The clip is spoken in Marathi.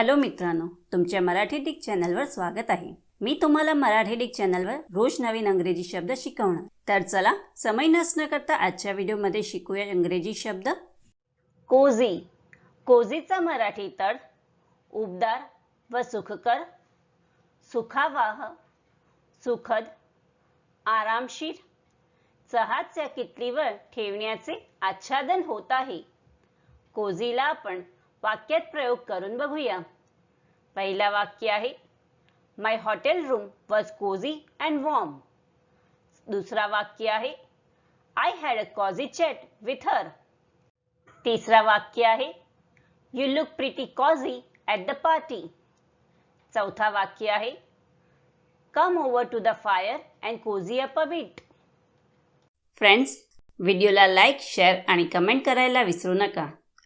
हॅलो मित्रांनो तुमच्या मराठी डिक चॅनलवर स्वागत आहे. मी तुम्हाला मराठी डिक चॅनलवर रोज नवीन अंग्रेजी शब्द शिकवणार. तर चला समय नसणं करता आजच्या व्हिडिओमध्ये शिकूया इंग्रजी शब्द. कोझी. कोझीचा मराठी तर उबदार व सुखकर सुखावाह सुखद आरामशीर चहाच्या किटलीवर ठेवण्याचे आच्छादन होत आहे. कोझीला आपण वाक्यात प्रयोग करून बघूया. पहिला वाक्य आहे my hotel room was cozy and warm दुसरा वाक्य आहे I had a cozy chat with her तिसरा वाक्य आहे you look pretty cozy at the party चौथा वाक्य आहे come over to the fire and cozy up a bit friends व्हिडिओला लाईक शेअर आणि कमेंट करायला विसरू नका.